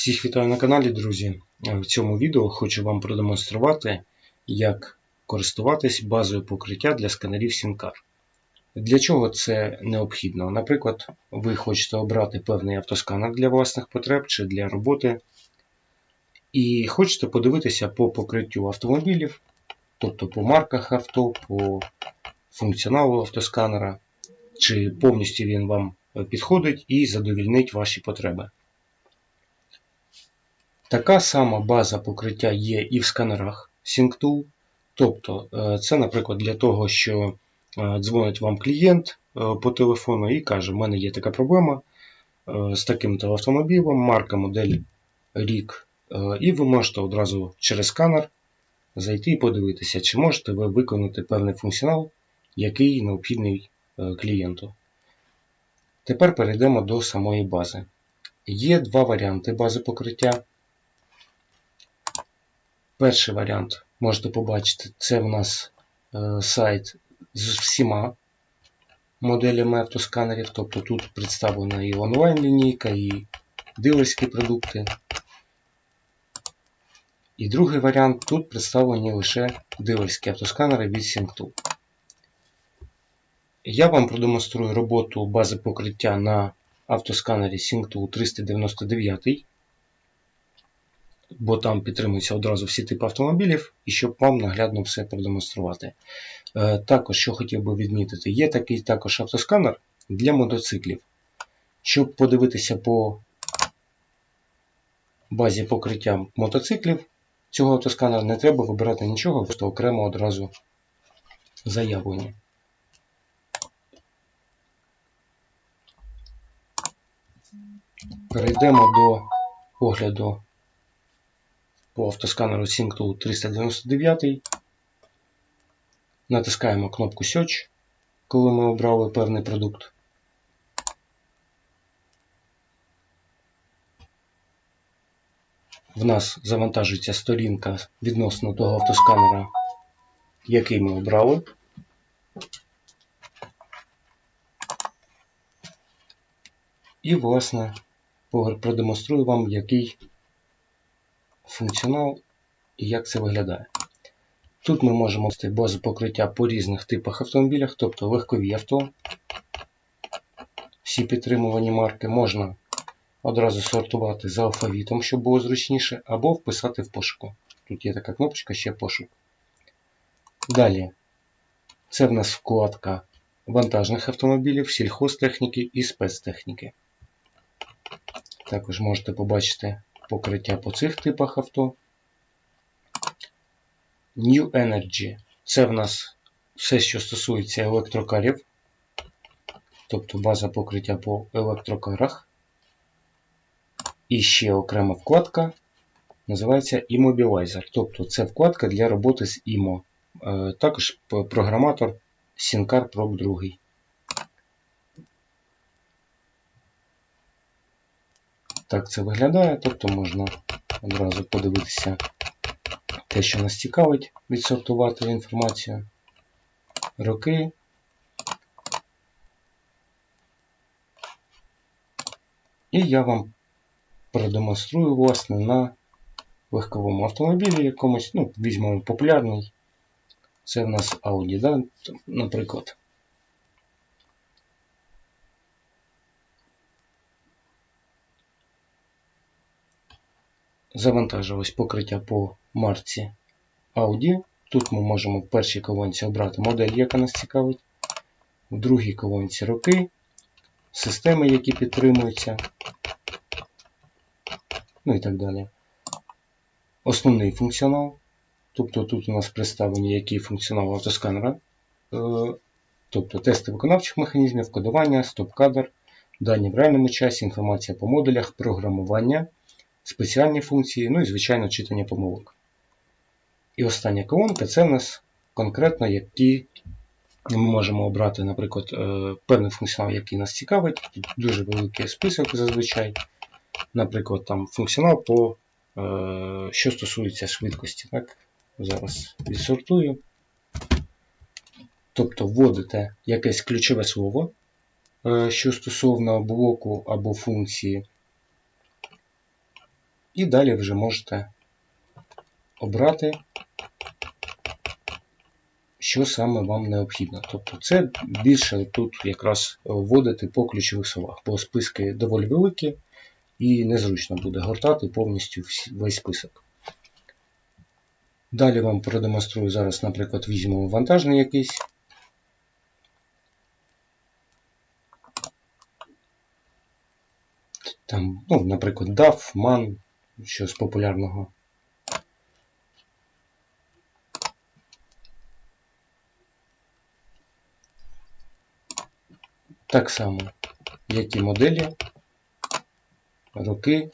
Всіх вітаю на каналі, друзі. В цьому відео хочу вам продемонструвати, як користуватись базою покриття для сканерів SIM-CAR. Для чого це необхідно? Наприклад, ви хочете обрати певний автосканер для власних потреб чи для роботи, і хочете подивитися по покриттю автомобілів, тобто по марках авто, по функціоналу автосканера, чи повністю він вам підходить і задовільнить ваші потреби. Така сама база покриття є і в сканерах SyncTool. Тобто, це, наприклад, для того, що дзвонить вам клієнт по телефону і каже, в мене є така проблема з таким-то автомобілем, марка, модель, рік. І ви можете одразу через сканер зайти і подивитися, чи можете ви виконати певний функціонал, який необхідний клієнту. Тепер перейдемо до самої бази. Є два варіанти бази покриття. Перший варіант можете побачити, це в нас сайт з всіма моделями автосканерів. Тобто тут представлена і онлайн-лінійка, і дилерські продукти. І другий варіант тут представлені лише дилерські автосканери від SyncTool. Я вам продемонструю роботу бази покриття на автосканері SyncTool 399, бо там підтримуються одразу всі типи автомобілів, і щоб вам наглядно все продемонструвати. Також, що хотів би відмітити, є такий також автосканер для мотоциклів. Щоб подивитися по базі покриття мотоциклів цього автосканера, не треба вибирати нічого, просто окремо одразу заявлення. Перейдемо до огляду по автосканеру SyncTool 399. Натискаємо кнопку Search, коли ми обрали певний продукт. В нас завантажується сторінка відносно того автосканера, який ми обрали. І, власне, продемонструю вам, який функціонал і як це виглядає. Тут ми можемо ввести базу покриття по різних типах автомобілях, тобто легкові авто. Всі підтримувані марки можна одразу сортувати за алфавітом, щоб було зручніше, або вписати в пошуку. Тут є така кнопочка ще пошук. Далі, це в нас вкладка вантажних автомобілів, сільхозтехніки і спецтехніки. Також можете побачити покриття по цих типах авто. New Energy це в нас все, що стосується електрокарів, тобто база покриття по електрокарах. І ще окрема вкладка називається Immobilizer. Тобто це вкладка для роботи з IMO. Також програматор SynCar Pro 2. Так це виглядає, тобто можна одразу подивитися те, що нас цікавить, відсортувати інформацію, роки. І я вам продемонструю, власне, на легковому автомобілі якомусь, ну, візьмемо популярний. Це в нас Audi, да? наприклад. Завантажилось покриття по марці Audi. Тут ми можемо в першій колонці обрати модель, яка нас цікавить. В другій колонці роки, системи, які підтримуються, ну і так далі. Основний функціонал. Тобто тут у нас представлені який функціонал автосканера, тобто тести виконавчих механізмів, кодування, стоп-кадр, дані в реальному часі, інформація по модулях, програмування спеціальні функції, ну і, звичайно, читання помилок. І остання колонка це в нас конкретно, які ми можемо обрати, наприклад, певний функціонал, який нас цікавить. Тут дуже великий список зазвичай. Наприклад, там функціонал, по, що стосується швидкості. Так? Зараз відсортую. Тобто вводите якесь ключове слово, що стосовно блоку або функції. І далі вже можете обрати, що саме вам необхідно. Тобто це більше тут якраз вводити по ключових словах, бо списки доволі великі і незручно буде гортати повністю весь список. Далі вам продемонструю зараз, наприклад, візьмемо вантажний якийсь. Там, ну, наприклад, DAF, MAN, щось популярного. Так само, як і моделі, роки,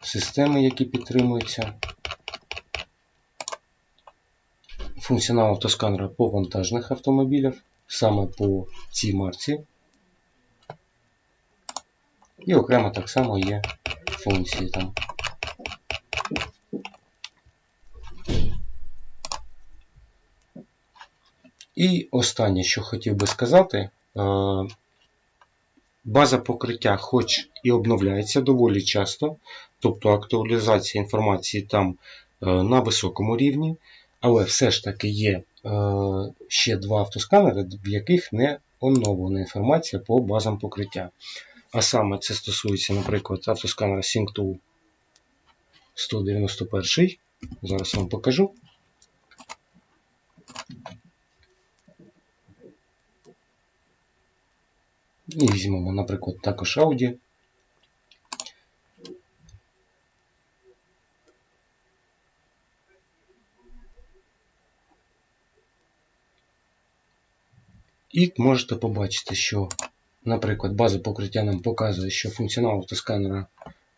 системи, які підтримуються. Функціонал автосканера по вантажних автомобілях, саме по цій марці. І окремо так само є функції там. І останнє, що хотів би сказати, база покриття хоч і обновляється доволі часто, тобто актуалізація інформації там на високому рівні, але все ж таки є е, ще два автосканери, в яких не оновлена інформація по базам покриття. А саме це стосується, наприклад, автосканера SyncTool 191. Зараз вам покажу. І візьмемо, наприклад, також Audi. І можете побачити, що, наприклад, база покриття нам показує, що функціонал автосканера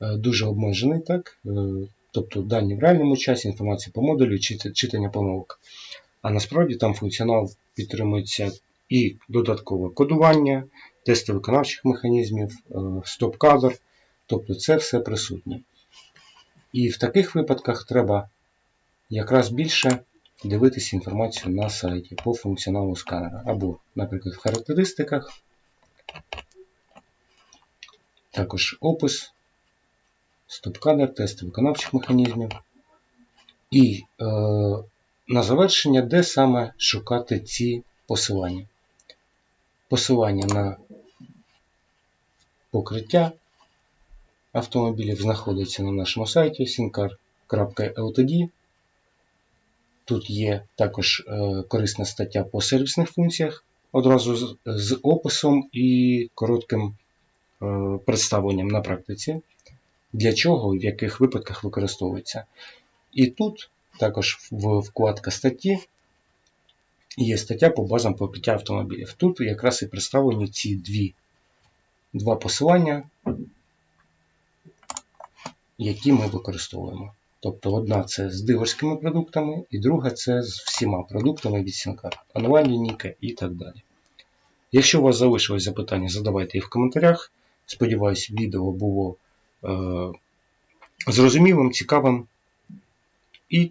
е, дуже обмежений, так? Е, тобто дані в реальному часі, інформація по модулю, читання помилок. А насправді там функціонал підтримується і додаткове кодування, тести виконавчих механізмів, е, стоп-кадр. Тобто це все присутнє. І в таких випадках треба якраз більше дивитися інформацію на сайті по функціоналу сканера. Або, наприклад, в характеристиках, також опис, стоп-кадр, тести виконавчих механізмів. І е, на завершення, де саме шукати ці посилання. Посилання на покриття автомобілів знаходиться на нашому сайті sincar.ltd. Тут є також е, корисна стаття по сервісних функціях одразу з, описом і коротким е, представленням на практиці, для чого і в яких випадках використовується. І тут також в вкладка статті є стаття по базам покриття автомобілів. Тут якраз і представлені ці дві, два посилання, які ми використовуємо. Тобто одна це з дилерськими продуктами, і друга це з всіма продуктами від Сінкар, онлайн лінійка і так далі. Якщо у вас залишилось запитання, задавайте їх в коментарях. Сподіваюсь, відео було е, зрозумілим, цікавим і